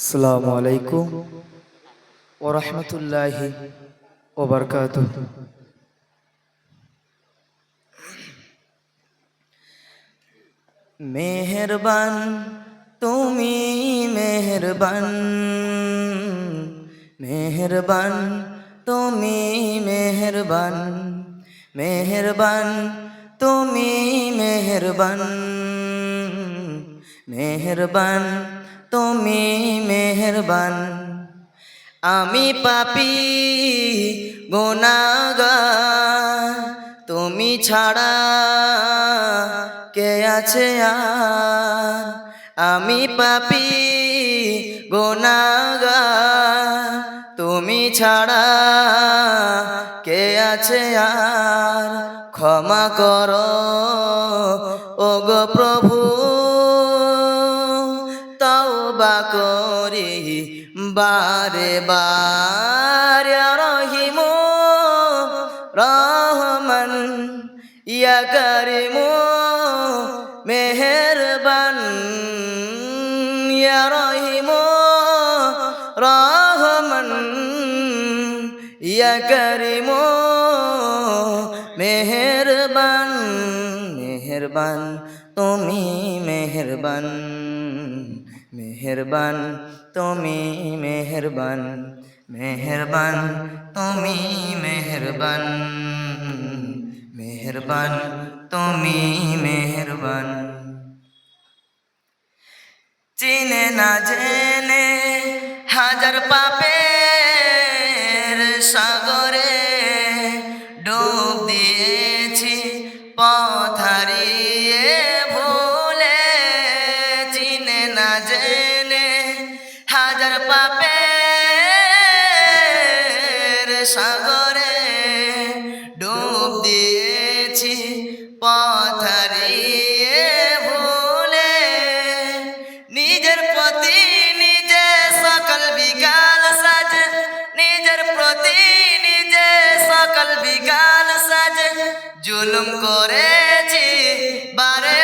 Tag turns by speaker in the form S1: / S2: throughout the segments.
S1: আসসালামু আলাইকুম ওরহমতুল্লাহি ওবরকাত মেহরবান তুমি মেহরবান মেহরবান তুমি মেহরবান মেহরবান তুমি মেহরবান মেহরবান তুমি মেহরবান। আমি পাপি গোনাগার তুমি ছাড়া কে আছে আর? আমি পাপি গোনাগার তুমি ছাড়া কে আছে আর? ক্ষমা করো ও গো প্রভু। তওবা করি, বারে বার রহিমু, রহমান, ইয়া করিমু, মেহেরবান, ইয়া রহিমু, রহমান, ইয়া করিমু, মেহেরবান মেহেরবান, তুমি মেহেরবান। মেহেরবান, তুমি মেহেরবান মেহেরবান, তুমি মেহেরবান মেহেরবান, তুমি মেহেরবান। চিনে না জেনে হাজার পাপের সাগরে ডুব দিয়েছি পথারিয়ে হাজার পাপের সাগরে ডুব দিয়েছি পথারিয়ে ভুলে। নিজের প্রতি নিজে সকল বিকাল সাজ, নিজের প্রতি নিজে সকল বিকাল সাজ। জুলুম করেছি বারে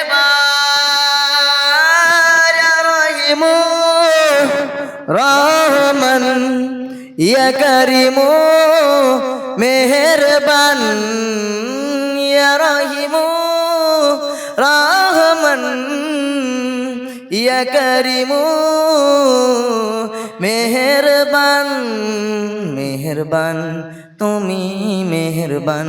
S1: রহমান ইয়া করিমু মেহেরবান ইয়া রহিমু রহমান ইয়া করিমু মেহেরবান মেহেরবান তুমি মেহেরবান।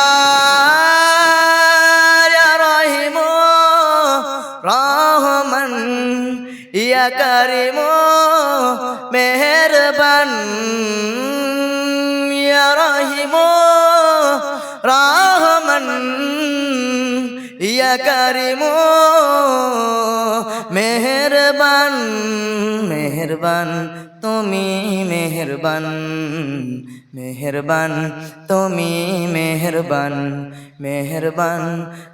S1: করিমু মেহরবান রহিম রহমন ইয়া করিম মেহরবান মেহেরবান তুমি মেহেরবান মেহেরবান, তুমি মেহেরবান মেহেরবান,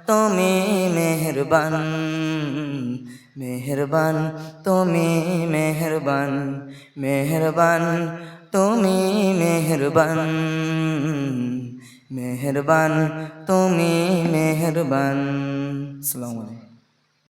S1: তুমি মেহেরবান মেহেরবান, তুমি মেহেরবান মেহেরবান, তুমি মেহেরবান মেহেরবান, তুমি মেহেরবান। আসসালামু আলাইকুম।